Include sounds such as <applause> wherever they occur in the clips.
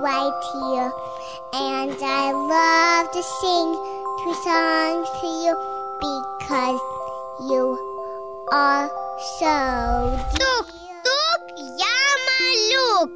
right here. And I love to sing two songs to you because you are so dear. Тук-тук, я малюк.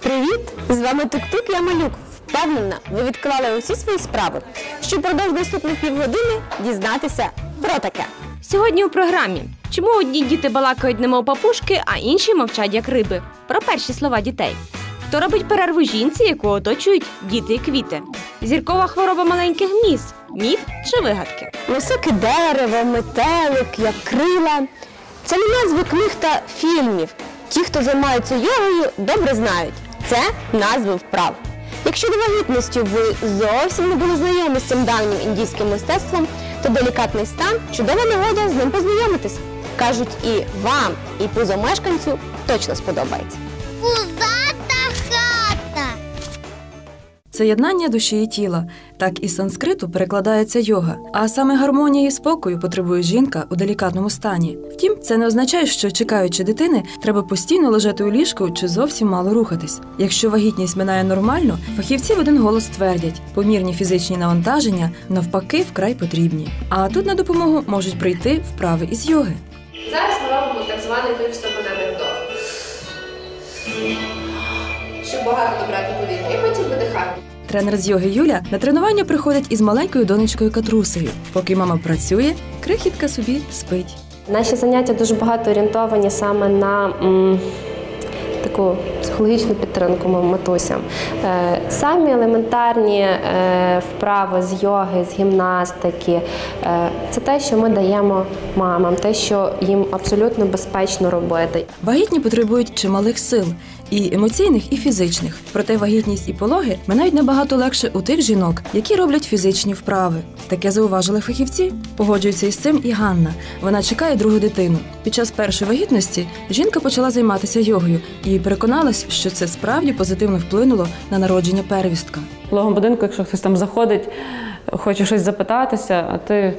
Привіт! З вами Тук-Тук, я малюк. Впевнена, ви відклали усі свої справи, щоб продовж наступних півгодини дізнатися про таке. Сьогодні у програмі чому одні діти балакають немов папушки, а інші мовчать як риби. Про перші слова дітей. Хто робить перерву жінці, яку оточують діти і квіти? Зіркова хвороба маленьких міс, міф чи вигадки? Високе дерево, метелик, як крила. Це не назви книг та фільмів. Ті, хто займаються йогою, добре знають. Це назви вправ. Якщо до вагітності ви зовсім не були знайомі з цим давнім індійським мистецтвом, то делікатний стан чудова нагода з ним познайомитись. Кажуть, і вам, і пузомешканцю точно сподобається. Це єднання душі і тіла. Так із санскриту перекладається йога. А саме гармонії і спокою потребує жінка у делікатному стані. Втім, це не означає, що чекаючи дитини, треба постійно лежати у ліжку чи зовсім мало рухатись. Якщо вагітність минає нормально, фахівці в один голос твердять, помірні фізичні навантаження навпаки вкрай потрібні. А тут на допомогу можуть прийти вправи із йоги. Зараз ми робимо так званий вдих стопаневий вдох. Щоб багато добрати повітря. І потім видихаємо. Тренер з йоги Юля на тренування приходить із маленькою донечкою Катрусею. Поки мама працює, крихітка собі спить. Наші заняття дуже багато орієнтовані саме на м, таку психологічну підтримку матусям. Е, самі елементарні е, вправи з йоги, з гімнастики е, це те, що ми даємо мамам, те, що їм абсолютно безпечно робити. Вагітні потребують чималих сил і емоційних, і фізичних. Проте вагітність і пологи минають набагато легше у тих жінок, які роблять фізичні вправи. Таке зауважили фахівці. Погоджується із цим і Ганна. Вона чекає другу дитину. Під час першої вагітності жінка почала займатися йогою і переконалась, що це справді позитивно вплинуло на народження первістка. В пологовому будинку, якщо хтось там заходить, хоче щось запитатися, а ти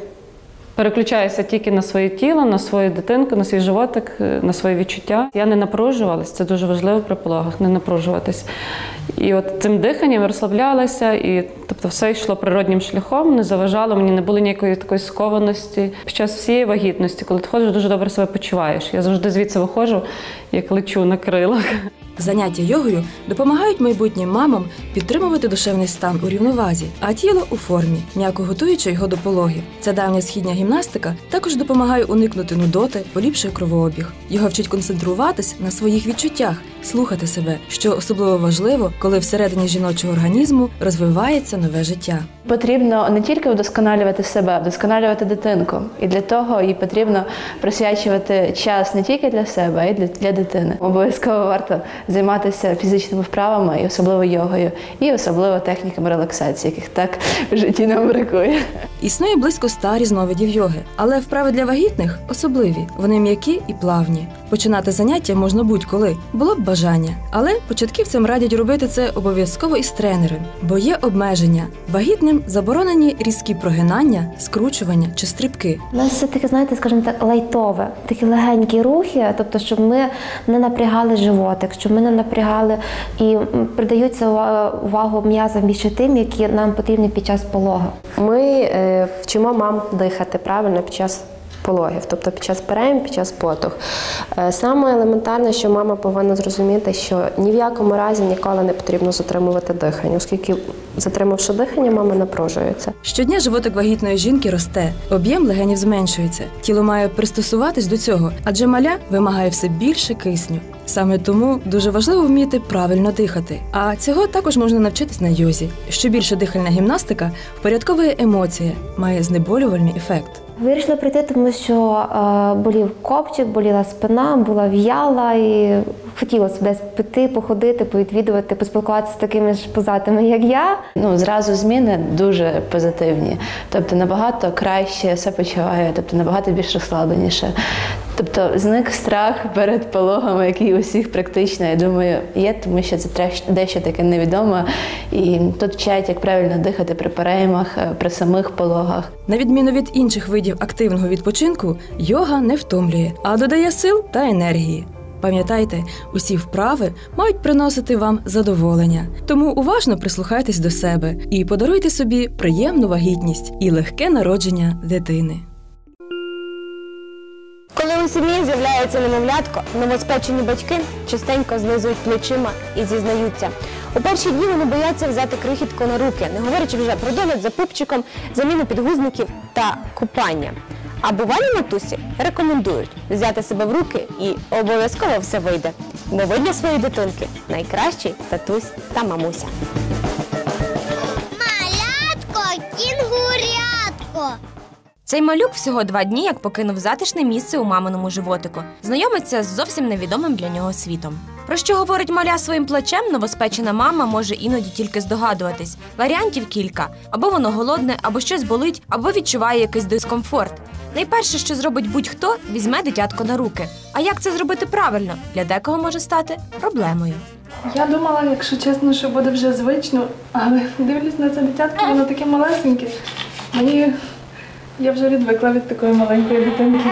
переключаєшся тільки на своє тіло, на свою дитинку, на свій животик, е, на свої відчуття. Я не напружувалась, це дуже важливо при пологах, не напружуватись. І от цим диханням розслаблялася, і тобто все йшло природнім шляхом, не заважало мені, не було ніякої такої скованості. Під час всієї вагітності, коли ти ходиш, дуже добре себе почуваєш. Я завжди звідси виходжу, як лечу на крилах. Заняття йогою допомагають майбутнім мамам підтримувати душевний стан у рівновазі, а тіло у формі, м'яко готуючи його до пологів. Ця давня східня гімнастика також допомагає уникнути нудоти, поліпшує кровообіг. Його вчить концентруватись на своїх відчуттях, слухати себе, що особливо важливо, коли всередині жіночого організму розвивається нове життя. Потрібно не тільки вдосконалювати себе, вдосконалювати дитинку. І для того їй потрібно присвячувати час не тільки для себе, а й для, для дитини. Обов'язково варто займатися фізичними вправами, і особливо йогою, і особливо техніками релаксації, яких так в житті нам бракує. Існує близько ста різновидів йоги, але вправи для вагітних особливі. Вони м'які і плавні. Починати заняття можна будь-коли, було б бажання. Але початківцям радять робити це обов'язково із тренером, бо є обмеження. Вагітним заборонені різкі прогинання, скручування чи стрибки. У нас все таке, знаєте, скажімо так, лайтове, такі легенькі рухи, тобто, щоб ми не напрягали животик, щоб ми не напрягали і придаються увагу м'язам більше тим, які нам потрібні під час пологу. Ми е, вчимо мам дихати правильно під час пологів, тобто під час перейм, під час потуг. Е, Саме елементарне, що мама повинна зрозуміти, що ні в якому разі ніколи не потрібно затримувати дихання, оскільки затримавши дихання, мама напружується. Щодня животик вагітної жінки росте, об'єм легенів зменшується. Тіло має пристосуватись до цього, адже маля вимагає все більше кисню. Саме тому дуже важливо вміти правильно дихати. А цього також можна навчитись на йозі. Що більше дихальна гімнастика впорядковує емоції, має знеболювальний ефект. Вирішила прийти, тому що е, болів копчик, боліла спина, була в'яла і хотілося десь піти, походити, повідвідувати, поспілкуватися з такими ж позатими, як я. Ну, зразу зміни дуже позитивні. Тобто набагато краще все почуваю, тобто набагато більш розслабленіше. Тобто зник страх перед пологами, який у всіх практично, я думаю, є, тому що це дещо таке невідоме. І тут вчать, як правильно дихати при переймах, е, при самих пологах. На відміну від інших видів активного відпочинку, йога не втомлює, а додає сил та енергії. Пам'ятайте, усі вправи мають приносити вам задоволення. Тому уважно прислухайтесь до себе і подаруйте собі приємну вагітність і легке народження дитини. Коли у сім'ї з'являється немовлятко, новоспечені батьки частенько знизують плечима і зізнаються. У перші дні вони бояться взяти крихітку на руки, не говорячи вже про догляд за пупчиком, заміну підгузників та купання. А бувалі матусі рекомендують взяти себе в руки і обов'язково все вийде. Бо ви для своєї дитинки найкращий татусь та мамуся. Цей малюк всього два дні, як покинув затишне місце у маминому животику, знайомиться з зовсім невідомим для нього світом. Про що говорить маля своїм плачем, новоспечена мама може іноді тільки здогадуватись. Варіантів кілька: або воно голодне, або щось болить, або відчуває якийсь дискомфорт. Найперше, що зробить будь-хто, візьме дитятко на руки. А як це зробити правильно? Для декого може стати проблемою. Я думала, якщо чесно, що буде вже звично, але дивлюсь на це дитятко, воно таке малесеньке. Мені я вже відвикла від такої маленької дитинки.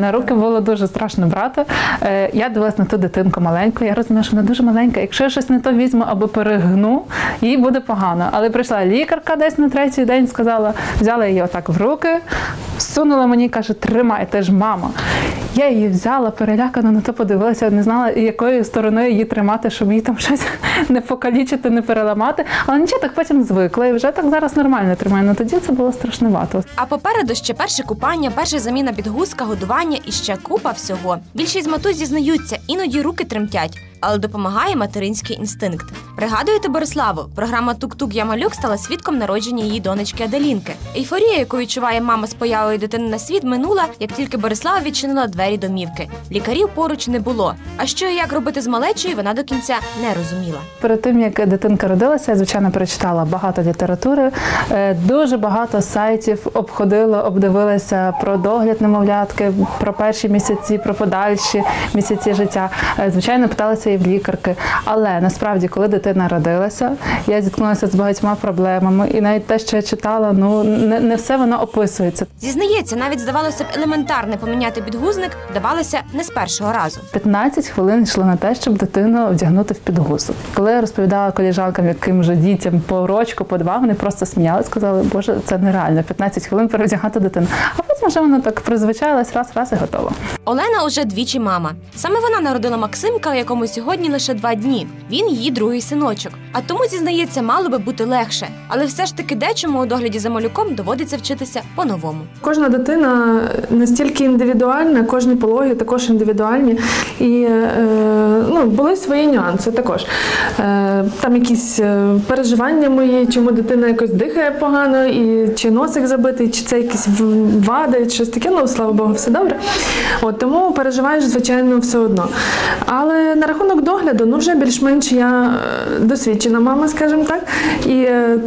На руки було дуже страшно брати. Е, Я дивилась на ту дитинку маленьку. Я розумію, що вона дуже маленька. Якщо я щось не то візьму або перегну, їй буде погано. Але прийшла лікарка десь на третій день, сказала, взяла її отак в руки, сунула мені і каже, тримай, ти ж мама. Я її взяла, перелякана на то подивилася, не знала, якою стороною її тримати, щоб їй там щось <laughs> не покалічити, не переламати. Але нічого так потім звикла і вже так зараз нормально тримаю. Ну тоді це було страшнувато. А попереду ще перше купання, перша заміна підгузка, годування і ще купа всього. Більшість матусь зізнаються, іноді руки тремтять, але допомагає материнський інстинкт. Пригадуєте Бориславу? Програма Тук-Тук Я малюк стала свідком народження її донечки Аделінки. Ейфорія, яку відчуває мама з появою дитини на світ, минула, як тільки Борислава відчинила двері домівки. Лікарів поруч не було. А що і як робити з малечою, вона до кінця не розуміла. Перед тим як дитинка родилася, я звичайно перечитала багато літератури, е, дуже багато сайтів обходила, обдивилася про догляд немовлятки, про перші місяці, про подальші місяці життя. Е, Звичайно, питалася і в лікарки. Але насправді, коли дитина родилася, я зіткнулася з багатьма проблемами, і навіть те, що я читала, ну не, не все воно описується. Зізнається, навіть здавалося б елементарне поміняти підгузник, вдавалося не з першого разу. 15 хвилин йшло на те, щоб дитину вдягнути в підгузок. Коли я розповідала коліжанкам, яким же дітям по рочку, по два, вони просто сміялися, сказали, боже, це нереально. 15 хвилин перевдягати дитину. А потім вже вона так призвичайлась, раз, раз і готова. Олена уже двічі мама. Саме вона народила Максимка, якому сьогодні лише два дні. Він її другий синочок. А тому зізнається, мало би бути легше. Але все ж таки дечому у догляді за малюком доводиться вчитися по-новому. Кожна дитина настільки індивідуальна, кожні пологи також індивідуальні. І е, ну, були свої нюанси також. Е, там якісь е, переживання мої, чому дитина якось дихає погано, і чи носик забитий, чи це якісь вади, чи щось таке. Ну, слава Богу, все добре. От, тому переживаєш, звичайно, все одно. Але на рахунок догляду, ну вже більш-менш я е, досвідчена мама, скажімо так. І е,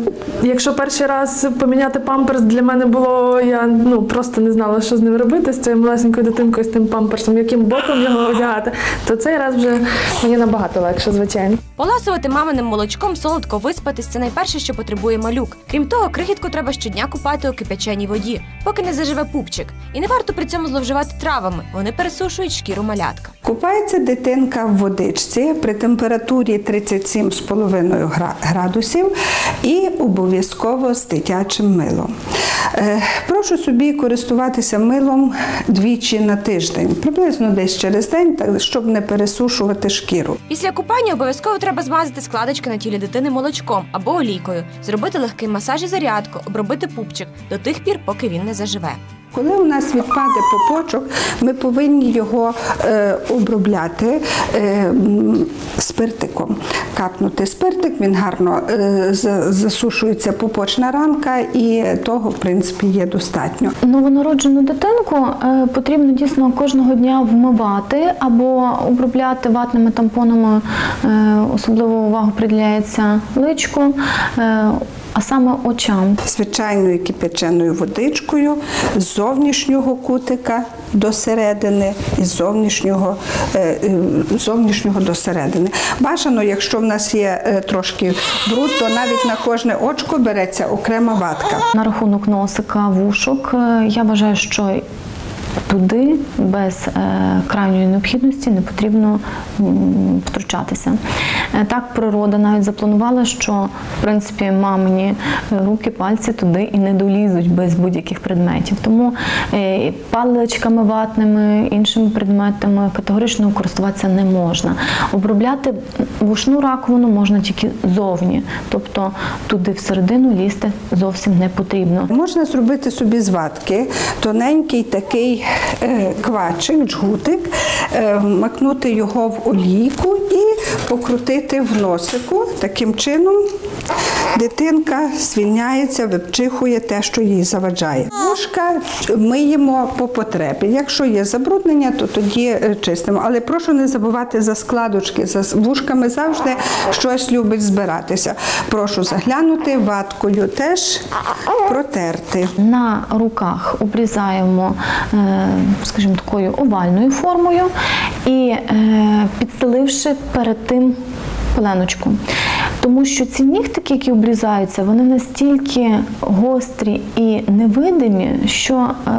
якщо перший раз поміняти памперс для мене було, я ну просто не знала, що з ним робити, з цією малесенькою дитинкою, з тим памперсом, яким боком його одягати, то цей раз вже мені набагато легше, звичайно. Поласувати маминим молочком, солодко виспатись це найперше, що потребує малюк. Крім того, крихітку треба щодня купати у кипяченій воді, поки не заживе пупчик. І не варто при цьому зловживати травами. Вони пересушують шкіру малятка. Купається дитинка в водичці при температурі 37,5 гра- градусів і обов'язково з дитячим милом. Е, Прошу собі користуватися милом двічі на тиждень, приблизно десь через день, щоб не пересушувати шкіру. Після купання обов'язково треба змазати складочки на тілі дитини молочком або олійкою, зробити легкий масаж і зарядку, обробити пупчик до тих пір, поки він не заживе. Коли у нас відпаде попочок, ми повинні його е, обробляти е, спиртиком. Капнути спиртик, він гарно е, засушується пупочна ранка, і того, в принципі, є достатньо. Новонароджену дитинку е, потрібно дійсно кожного дня вмивати або обробляти ватними тампонами. Е, особливо увагу приділяється личку, е, а саме очам. Звичайною кипяченою водичкою з зовнішнього кутика до середини і з зовнішнього, е, е, зовнішнього до середини. Бажано, якщо в нас є е, трошки бруд, то навіть на кожне очко береться окрема ватка. На рахунок носика, вушок, я вважаю, що туди без е, крайньої необхідності не потрібно втручатися. Е, Так природа навіть запланувала, що в принципі мамині е, руки, пальці туди і не долізуть без будь-яких предметів. Тому паличками ватними, іншими предметами категорично користуватися не можна. Обробляти вушну раковину можна тільки зовні, тобто туди всередину лізти зовсім не потрібно. Можна зробити собі з ватки тоненький такий квачик, джгутик, е, макнути його в олійку і покрутити в носику. Таким чином дитинка звільняється, випчихує те, що їй заважає. Вушка миємо по потребі. Якщо є забруднення, то тоді е, чистимо. Але прошу не забувати за складочки. За вушками завжди щось любить збиратися. Прошу заглянути ваткою теж протерти. На руках обрізаємо, е, скажімо, такою овальною формою і е, підстеливши перед тим пеленочку. Тому що ці нігтики, які обрізаються, вони настільки гострі і невидимі, що е,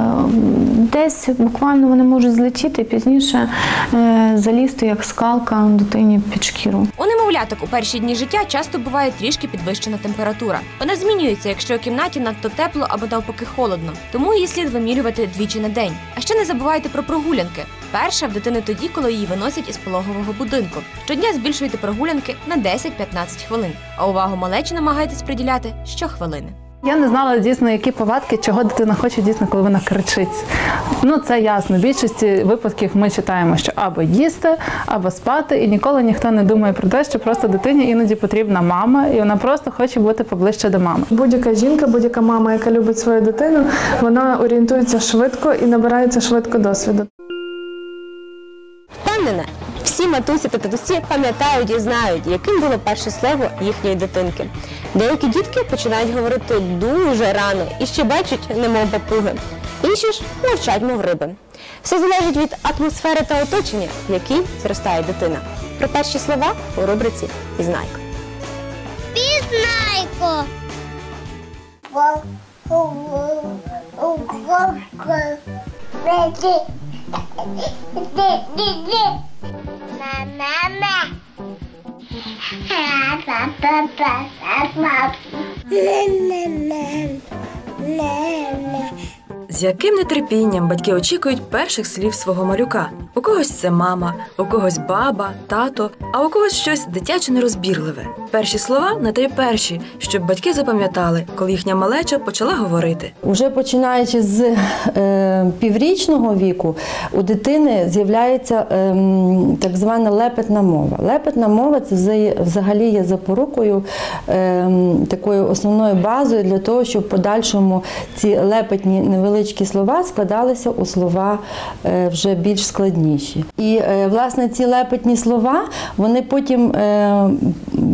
десь буквально вони можуть злетіти пізніше е, залізти як скалка дитині під шкіру. У немовляток у перші дні життя часто буває трішки підвищена температура. Вона змінюється, якщо у кімнаті надто тепло або навпаки холодно. Тому її слід вимірювати двічі на день. А ще не забувайте про прогулянки. Перша в дитини тоді, коли її виносять із пологового будинку. Щодня збільшуйте прогулянки на 10-15 хвилин, а увагу малечі намагайтесь приділяти щохвилини. Я не знала дійсно, які повадки, чого дитина хоче дійсно, коли вона кричить. Ну це ясно. В більшості випадків ми читаємо, що або їсти, або спати, і ніколи ніхто не думає про те, що просто дитині іноді потрібна мама, і вона просто хоче бути поближче до мами. Будь-яка жінка, будь-яка мама, яка любить свою дитину, вона орієнтується швидко і набирається швидко досвіду. Впевнена, всі матусі та татусі пам'ятають і знають, яким було перше слово їхньої дитинки. Деякі дітки починають говорити дуже рано і ще бачать, немов папуги. Інші ж мовчать, мов риби. Все залежить від атмосфери та оточення, в якій зростає дитина. Про перші слова у рубриці Пізнайка. Пізнайко. Мама. З яким нетерпінням батьки очікують перших слів свого малюка. У когось це мама, у когось баба, тато, а у когось щось дитяче нерозбірливе. Перші слова не те перші, щоб батьки запам'ятали, коли їхня малеча почала говорити. Уже починаючи з е, піврічного віку, у дитини з'являється е, так звана лепетна мова. Лепетна мова це вза- взагалі є запорукою е, такою основною базою для того, щоб в подальшому ці лепетні невеличкі слова складалися у слова е, вже більш складніші. І е, власне ці лепетні слова вони потім е,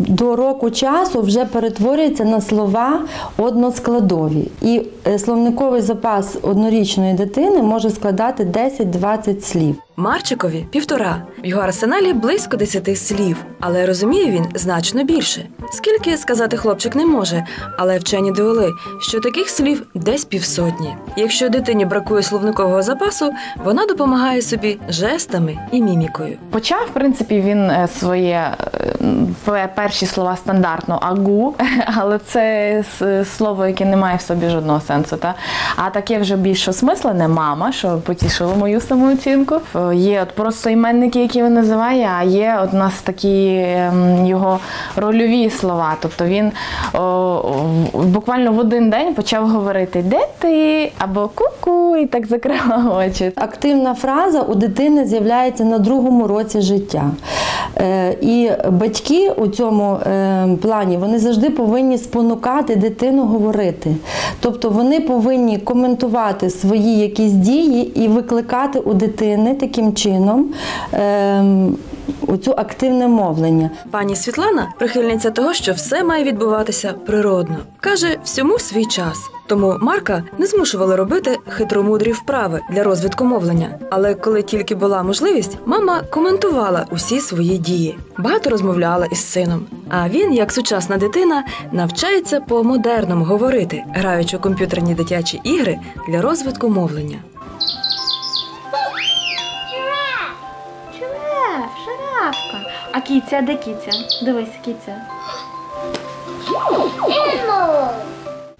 до року часу вже перетворюються на слова односкладові. І е, словниковий запас однорічної дитини може складати 10-20 слів. Марчикові півтора. В його арсеналі близько десяти слів, але розуміє він значно більше. Скільки сказати хлопчик не може, але вчені довели, що таких слів десь півсотні. Якщо дитині бракує словникового запасу, вона допомагає собі жестами і мімікою. Почав, в принципі, він е, своє е, перші слова стандартно агу, <laughs> але це слово, яке не має в собі жодного сенсу. Та? А таке вже більш осмислене мама, що потішило мою самооцінку. Е, Є от просто іменники, які він називає, а є от у нас такі ем, його рольові слова. Тобто він о, буквально в один день почав говорити де ти або ку-ку, і так закрила очі. Активна фраза у дитини з'являється на другому році життя. Е, І батьки у цьому е, плані вони завжди повинні спонукати дитину говорити. Тобто вони повинні коментувати свої якісь дії і викликати у дитини таким чином. е, Оцю активне мовлення. Пані Світлана прихильниця того, що все має відбуватися природно. Каже, всьому свій час. Тому Марка не змушувала робити хитромудрі вправи для розвитку мовлення. Але коли тільки була можливість, мама коментувала усі свої дії. Багато розмовляла із сином. А він, як сучасна дитина, навчається по-модерному говорити, граючи у комп'ютерні дитячі ігри для розвитку мовлення. А кіця, де кіця? Дивись, кіця.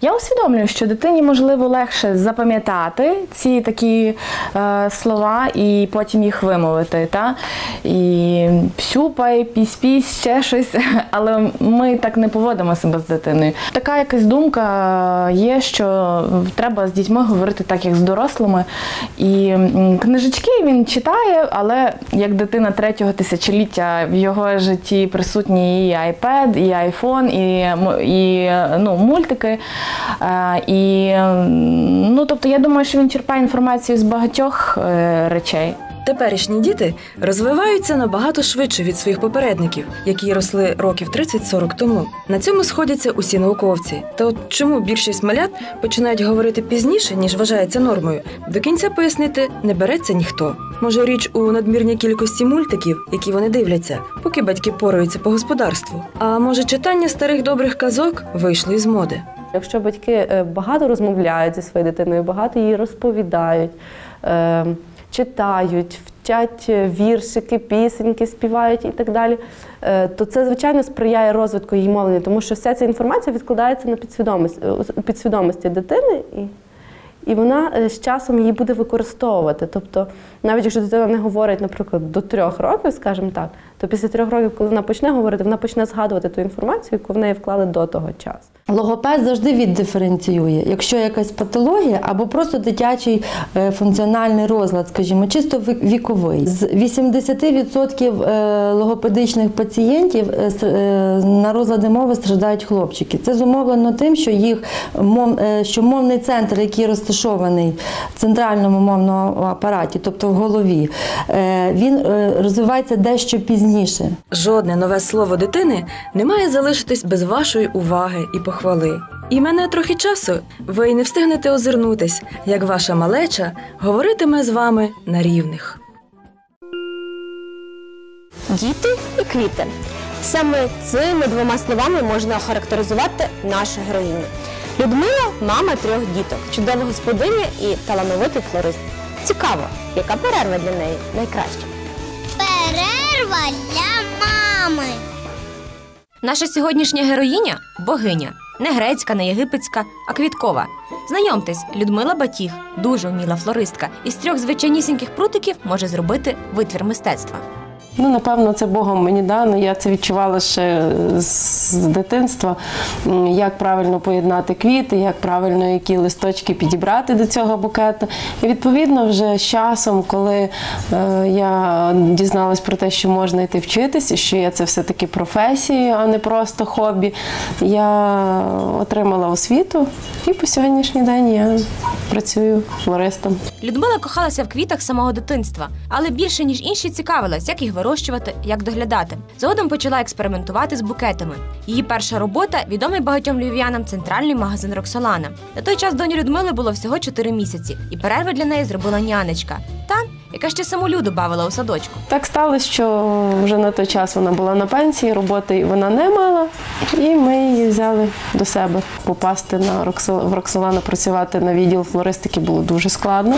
Я усвідомлюю, що дитині можливо легше запам'ятати ці такі е, слова і потім їх вимовити. Та? І псюпай, пісь-пісь, ще щось. <laughs> Але ми так не поводимо себе з дитиною. Така якась думка є, що треба з дітьми говорити так, як з дорослими. І книжечки він читає, але як дитина третього тисячоліття в його житті присутні і iPad, і iPhone, і, і ну, мультики. Е, І ну, тобто я думаю, що він черпає інформацію з багатьох е, речей. Теперішні діти розвиваються набагато швидше від своїх попередників, які росли років 30-40 тому. На цьому сходяться усі науковці. Та от чому більшість малят починають говорити пізніше, ніж вважається нормою, до кінця пояснити не береться ніхто. Може, річ у надмірній кількості мультиків, які вони дивляться, поки батьки пораються по господарству. А може, читання старих добрих казок вийшло із моди. Якщо батьки е, багато розмовляють зі своєю дитиною, багато їй розповідають, е, читають, вчать віршики, пісеньки, співають і так далі, е, то це, звичайно, сприяє розвитку її мовлення, тому що вся ця інформація відкладається на підсвідомість, е, у підсвідомості дитини. І і вона е, з часом її буде використовувати. Тобто, навіть якщо дитина не говорить, наприклад, до трьох років, скажімо так, то після трьох років, коли вона почне говорити, вона почне згадувати ту інформацію, яку в неї вклали до того часу. Логопед завжди віддиференціює, якщо якась патологія або просто дитячий е, функціональний розлад, скажімо, чисто віковий. З 80% е, логопедичних пацієнтів е, на розлади мови страждають хлопчики. Це зумовлено тим, що їх що мовний центр, який розташований в центральному мовному апараті, тобто в голові, він розвивається дещо пізніше. Жодне нове слово дитини не має залишитись без вашої уваги і похвали. І мене трохи часу, ви й не встигнете озирнутись, як ваша малеча говоритиме з вами на рівних. Діти і квіти. Саме цими двома словами можна охарактеризувати нашу героїню. Людмила мама трьох діток, чудова господиня і талановитий флорист. Цікаво, яка перерва для неї найкраща? Перерва для мами. Наша сьогоднішня героїня богиня. Не грецька, не єгипетська, а квіткова. Знайомтесь, Людмила Батіг, дуже вміла флористка. Із трьох звичайнісіньких прутиків може зробити витвір мистецтва. Ну, напевно, це Богом мені дано. Я це відчувала ще з дитинства, як правильно поєднати квіти, як правильно які листочки підібрати до цього букету. І відповідно, вже з часом, коли е, я дізналась про те, що можна йти вчитися, що є це все-таки професія, а не просто хобі, я отримала освіту і по сьогоднішній день я працюю флористом. Людмила кохалася в квітах самого дитинства, але більше ніж інші цікавилась, як їх вирощувати, як доглядати. Згодом почала експериментувати з букетами. Її перша робота відомий багатьом львів'янам центральний магазин Роксолана. На той час доні Людмили було всього 4 місяці, і перерви для неї зробила нянечка. Та, яка ще саму люду бавила у садочку. Так сталося, що вже на той час вона була на пенсії, роботи вона не мала, і ми її взяли до себе. Попасти на Роксол... в Роксолану працювати на відділ флористики було дуже складно.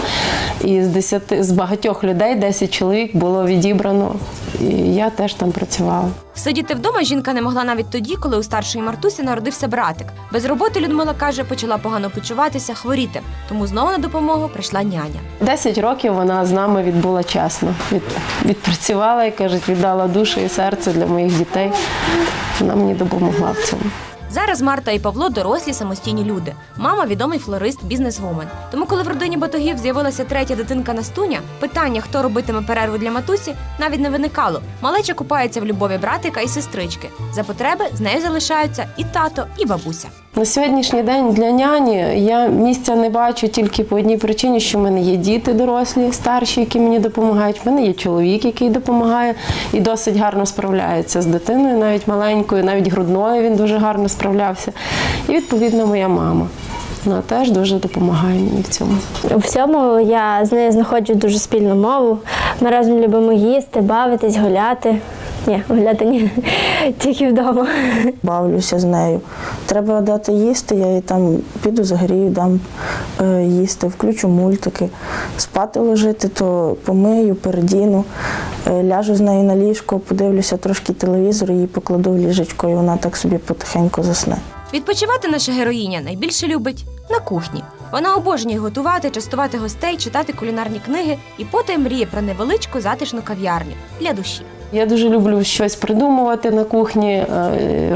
І з 10, з багатьох людей 10 чоловік було відібрано. І я теж там працювала. Сидіти вдома жінка не могла навіть тоді, коли у старшої Мартусі народився братик. Без роботи Людмила каже, почала погано почуватися, хворіти. Тому знову на допомогу прийшла няня. 10 років вона з нами відбула чесно. Від, відпрацювала і кажуть, віддала душу і серце для моїх дітей. Вона мені допомогла в цьому. Зараз Марта і Павло дорослі самостійні люди. Мама відомий флорист, бізнесвумен. Тому, коли в родині батогів з'явилася третя дитинка Настуня, питання, хто робитиме перерву для матусі, навіть не виникало. Малеча купається в любові братика і сестрички. За потреби з нею залишаються і тато, і бабуся. На сьогоднішній день для няні я місця не бачу тільки по одній причині, що в мене є діти дорослі, старші, які мені допомагають. В мене є чоловік, який допомагає і досить гарно справляється з дитиною, навіть маленькою, навіть грудною він дуже гарно справлявся. І відповідно моя мама. Вона теж дуже допомагає мені в цьому. У всьому я з нею знаходжу дуже спільну мову. Ми разом любимо їсти, бавитись, гуляти. Ні, гуляти ні. Тільки вдома. Бавлюся з нею. Треба дати їсти, я їй там піду загрію, дам е, їсти, включу мультики. Спати ложити, то помию, передіну, е, ляжу з нею на ліжко, подивлюся трошки телевізор, її покладу в ліжечко, і вона так собі потихеньку засне. Відпочивати наша героїня найбільше любить на кухні. Вона обожнює готувати, частувати гостей, читати кулінарні книги і потім мріє про невеличку затишну кав'ярню для душі. Я дуже люблю щось придумувати на кухні, е,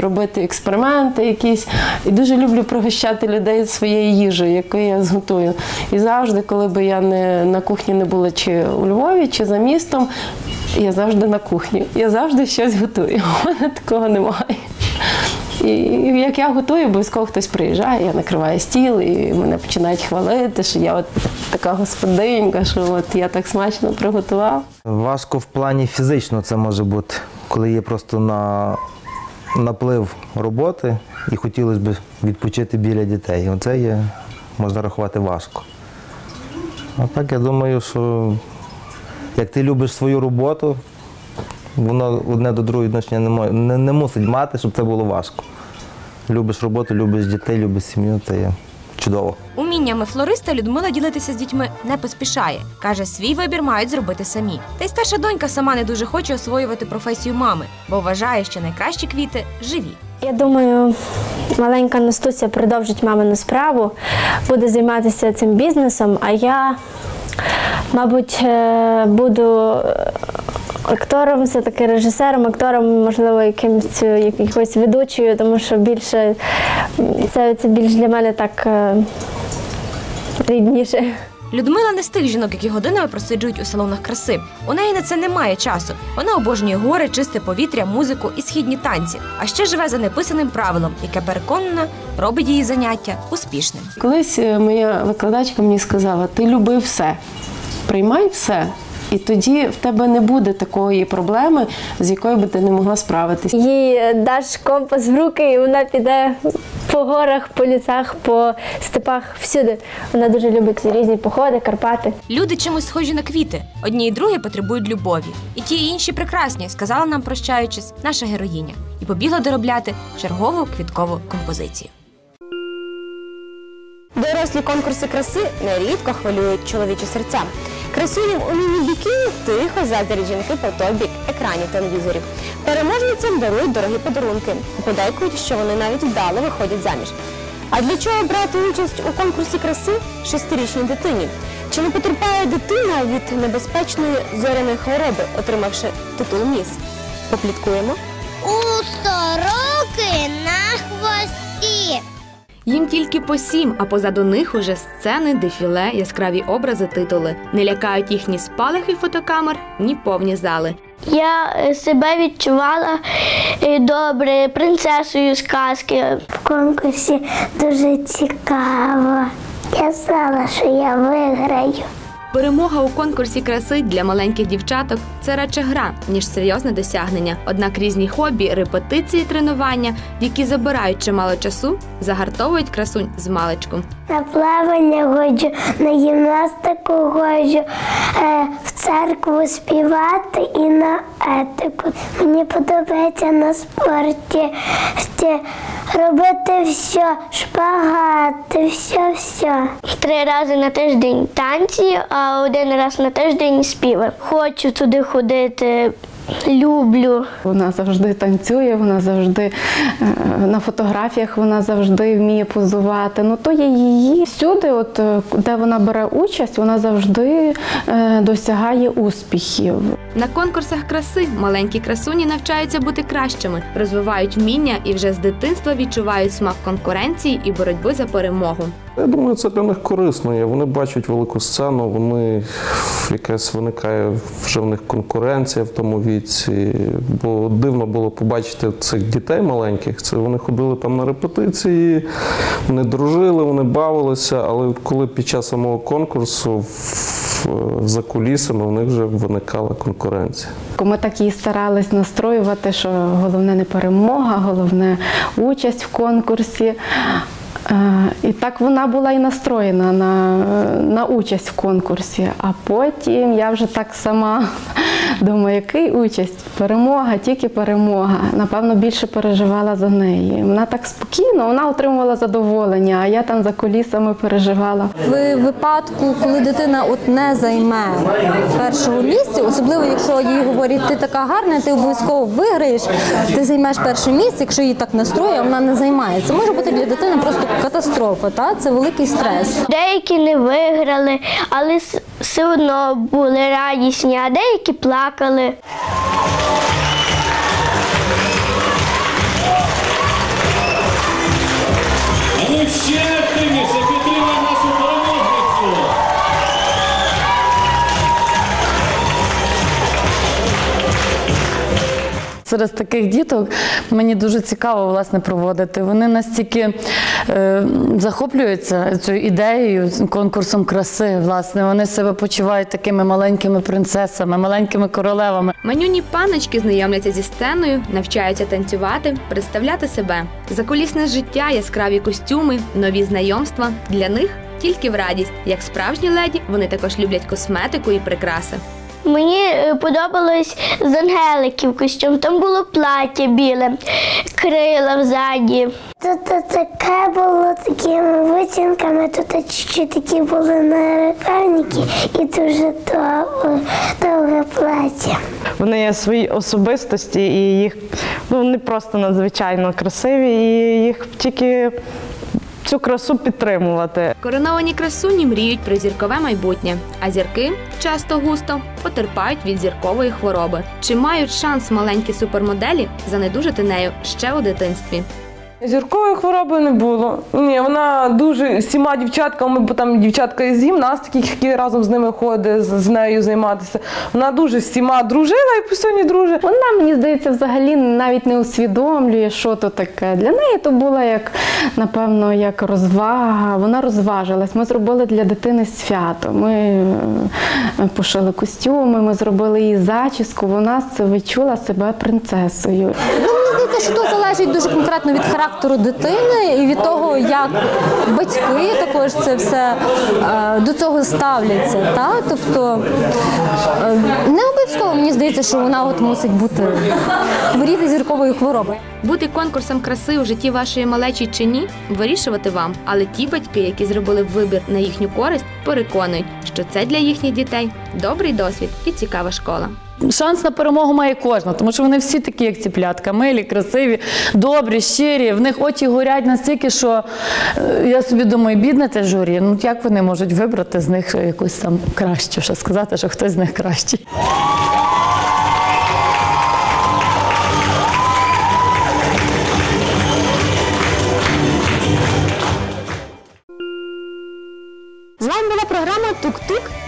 робити експерименти якісь. І дуже люблю пригощати людей своєю їжею, яку я зготую. І завжди, коли би я не на кухні не була чи у Львові, чи за містом, я завжди на кухні. Я завжди щось готую. <laughs> У мене такого немає. І як я готую, обов'язково хтось приїжджає, я накриваю стіл, і мене починають хвалити, що я от така господинька, що от я так смачно приготував. Важко в плані фізично це може бути, коли є просто на наплив роботи і хотілося б відпочити біля дітей. Оце є, можна рахувати важко. А так я думаю, що як ти любиш свою роботу, воно одне до другого відношення не, мо- не, не мусить мати, щоб це було важко. Любиш роботу, любиш дітей, любиш сім'ю, це є чудово. Уміннями флориста Людмила ділитися з дітьми не поспішає. Каже, свій вибір мають зробити самі. Та й старша донька сама не дуже хоче освоювати професію мами, бо вважає, що найкращі квіти живі. Я думаю, маленька Настуся продовжить мамину справу, буде займатися цим бізнесом, а я, мабуть, е, буду е, актором, все-таки режисером, актором, можливо, якимось якоюсь ведучою, тому що більше це, це більш для мене так е, рідніше. Людмила не з тих жінок, які годинами просиджують у салонах краси. У неї на це немає часу. Вона обожнює гори, чисте повітря, музику і східні танці. А ще живе за неписаним правилом, яке переконана робить її заняття успішним. Колись е, моя викладачка мені сказала: ти люби все, приймай все. І тоді в тебе не буде такої проблеми, з якою би ти не могла справитися. Їй е, даш компас в руки, і вона піде по горах, по лісах, по степах, всюди. Вона дуже любить різні походи, Карпати. Люди чимось схожі на квіти. Одні і другі потребують любові. І ті, і інші прекрасні, сказала нам, прощаючись, наша героїня, і побігла доробляти чергову квіткову композицію. Дорослі конкурси краси нерідко хвилюють чоловічі серця. Красуням у міні-бікіні тихо заздрять жінки по той бік екранів телевізорів. Переможницям дарують дорогі подарунки. Подейкують, що вони навіть вдало виходять заміж. А для чого брати участь у конкурсі краси шестирічній дитині? Чи не потерпає дитина від небезпечної зоряної хвороби, отримавши титул міс? Попліткуємо. У сороки на хвості. Їм тільки по сім, а позаду них уже сцени, дефіле, яскраві образи, титули. Не лякають їхні спалахи фотокамер, ні повні зали. Я е, себе відчувала е, добре принцесою сказки. В конкурсі дуже цікаво. Я знала, що я виграю. Перемога у конкурсі краси для маленьких дівчаток це радше гра, ніж серйозне досягнення. Однак різні хобі, репетиції, тренування, які забирають чимало часу, загартовують красунь з маличку. На плавання ходжу, на гімнастику ходжу, е, в церкву співати і на етику. Мені подобається на спорті робити все, шпагати, все, все. Три рази на тиждень танці, а один раз на тиждень співи. Хочу туди ходити. Люблю. Вона завжди танцює, вона завжди е, на фотографіях, вона завжди вміє позувати. Ну то є її всюди, от е, де вона бере участь, вона завжди е, досягає успіхів. На конкурсах краси маленькі красуні навчаються бути кращими, розвивають вміння і вже з дитинства відчувають смак конкуренції і боротьби за перемогу. Я думаю, це для них корисно. Вони бачать велику сцену, вони якась виникає вже в них конкуренція в тому віці. Бо дивно було побачити цих дітей маленьких. Це вони ходили там на репетиції, вони дружили, вони бавилися, але коли під час самого конкурсу за кулісами в них вже виникала конкуренція. Ми так її старались настроювати, що головне не перемога, головне участь в конкурсі. Е, І так вона була і настроєна на, на участь в конкурсі. А потім я вже так сама <laughs> думаю, який участь? Перемога, тільки перемога. Напевно, більше переживала за неї. Вона так спокійно, вона отримувала задоволення, а я там за колісами переживала. В випадку, коли дитина от не займе першого місця, особливо якщо їй говорять, ти така гарна, ти обов'язково виграєш, ти займеш перше місце, якщо її так настроює, вона не займає. Це може бути для дитини просто катастрофа, та? це великий стрес. Деякі не виграли, але все одно були радісні, а деякі плакали. А ну ще активніше Серед таких діток мені дуже цікаво власне проводити. Вони настільки е, захоплюються цією ідеєю, конкурсом краси. Власне, вони себе почувають такими маленькими принцесами, маленькими королевами. Манюні паночки знайомляться зі сценою, навчаються танцювати, представляти себе. Закулісне життя, яскраві костюми, нові знайомства. Для них тільки в радість. Як справжні леді, вони також люблять косметику і прикраси. Мені е, подобалось з ангеликів костюм. Там було плаття біле, крила взаді. Тут таке було такими витінками, тут чуть-чуть такі були нарукавники і дуже довге, довге плаття. Вони є свої особистості, і їх ну, вони просто надзвичайно красиві, і їх тільки цю красу підтримувати. Короновані красуні мріють про зіркове майбутнє, а зірки часто густо потерпають від зіркової хвороби. Чи мають шанс маленькі супермоделі занедужити нею ще у дитинстві? Зіркової хвороби не було. Ні, вона дуже з всіма дівчатками, бо там дівчатка із гімнастики, які разом з ними ходить, з, нею займатися. Вона дуже з всіма дружила і постійно дружить. Вона, мені здається, взагалі навіть не усвідомлює, що то таке. Для неї то була як, напевно, як розвага. Вона розважилась. Ми зробили для дитини свято. Ми е, пошили костюми, ми зробили їй зачіску. Вона це відчула себе принцесою. Що то залежить дуже конкретно від характеру дитини і від того, як батьки також це все е, до цього ставляться. Та? Тобто е, не обов'язково мені здається, що вона от мусить бути хворіти зірковою хворобою. Бути конкурсом краси у житті вашої малечі чи ні, вирішувати вам. Але ті батьки, які зробили вибір на їхню користь, переконують, що це для їхніх дітей добрий досвід і цікава школа. Шанс на перемогу має кожна, тому що вони всі такі, як ціплятка, милі, красиві, добрі, щирі. В них очі горять настільки, що е, я собі думаю, бідне те журі. Ну як вони можуть вибрати з них якусь там кращу, що сказати, що хтось з них кращий.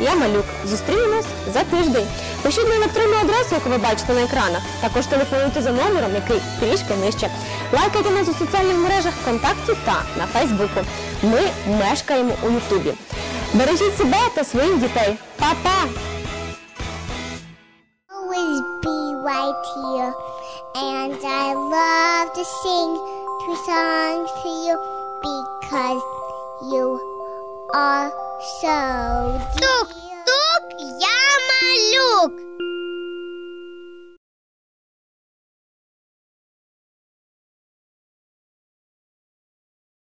Я малюк. Зустрінемось за тиждень. Пишіть на електронну адресу, яку ви бачите на екранах. Також телефонуйте за номером, який трішки нижче. Лайкайте нас у соціальних мережах ВКонтакті та на Фейсбуку. Ми мешкаємо у Ютубі. Бережіть себе та своїх дітей. Па-па! And I love to sing two songs to you because you are Шоу Тук-тук, я малюк.